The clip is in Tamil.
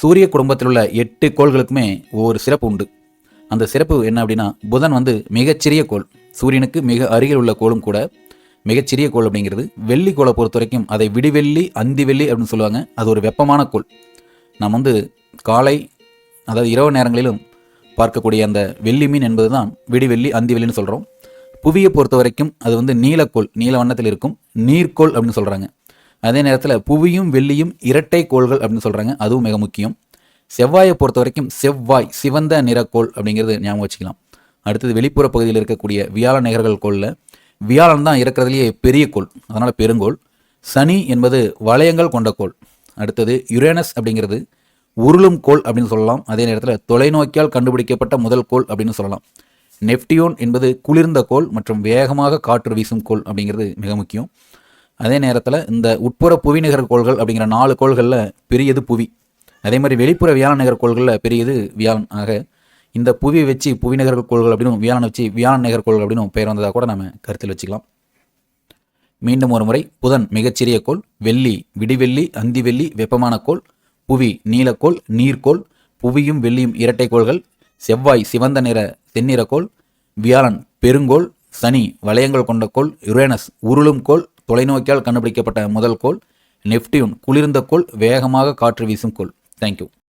சூரிய குடும்பத்தில் உள்ள எட்டு கோள்களுக்குமே ஒவ்வொரு சிறப்பு உண்டு. அந்த சிறப்பு என்ன அப்படின்னா புதன் வந்து மிகச்சிறிய கோள். சூரியனுக்கு மிக அருகில் உள்ள கோளும் கூட மிகச்சிறிய கோள் அப்படிங்கிறது. வெள்ளி கோளை பொறுத்த வரைக்கும் அதை விடிவெள்ளி அந்தி வெள்ளி அப்படின்னு சொல்லுவாங்க. அது ஒரு வெப்பமான கோள். நாம் வந்து காலை அதாவது இரவு நேரங்களிலும் பார்க்கக்கூடிய அந்த வெள்ளி மீன் என்பது தான் விடிவெள்ளி அந்தி வெள்ளின்னு சொல்கிறோம் புவியை பொறுத்த வரைக்கும் அது வந்து நீலக்கோள் நீல வண்ணத்தில் இருக்கும். நீர்க்கோள் அப்படின்னு சொல்கிறாங்க அதே நேரத்தில் புவியும் வெள்ளியும் இரட்டை கோள்கள் அப்படின்னு சொல்கிறாங்க அதுவும் மிக முக்கியம். செவ்வாயை பொறுத்த வரைக்கும் செவ்வாய் சிவந்த நிறக்கோள் அப்படிங்கிறது ஞாபகம் வச்சுக்கலாம். அடுத்தது வெளிப்புற பகுதியில் இருக்கக்கூடிய வியாழ நிகர்கள் கோளில் வியாழன் தான் இருக்கிறதுலேயே பெரிய கோள் அதனால் பெருங்கோள். சனி என்பது வளையங்கள் கொண்ட கோள். அடுத்தது யுரேனஸ் அப்படிங்கிறது உருளும் கோள் அப்படின்னு சொல்லலாம். அதே நேரத்தில் தொலைநோக்கியால் கண்டுபிடிக்கப்பட்ட முதல் கோள் அப்படின்னு சொல்லலாம். நெப்டியோன் என்பது குளிர்ந்த கோள் மற்றும் வேகமாக காற்று வீசும் கோள் அப்படிங்கிறது மிக முக்கியம். அதே நேரத்தில் இந்த உட்புற புவிநிகர் கோள்கள் அப்படிங்கிற நாலு கோள்களில் பெரியது புவி. அதே மாதிரி வெளிப்புற வியாழன் நிகர் கோள்களில் பெரியது வியாழன். ஆக இந்த புவி வச்சு புவிநகர் கோள்கள் அப்படின்னு வியாழன் வச்சு வியாழன் நிகர் கோள்கள் அப்படின்னு பெயர் வந்ததாக கூட நம்ம கருத்தில் வச்சுக்கலாம். மீண்டும் ஒரு முறை புதன் மிகச்சிறிய கோள் வெள்ளி விடிவெள்ளி அந்திவெள்ளி வெப்பமான கோள் புவி நீலக்கோள் நீர்க்கோள் புவியும் வெள்ளியும் இரட்டை கோள்கள் செவ்வாய் சிவந்த நிற தென்னிற கோள் வியாழன் பெருங்கோள் சனி வளையங்கள் கொண்ட கோள் யுரேனஸ் உருளும் கோள் தொலைநோக்கியால் கண்டுபிடிக்கப்பட்ட முதல் கோள் நெப்டியூன் குளிர்ந்த கோள் வேகமாக காற்று வீசும் கோள். தேங்க்யூ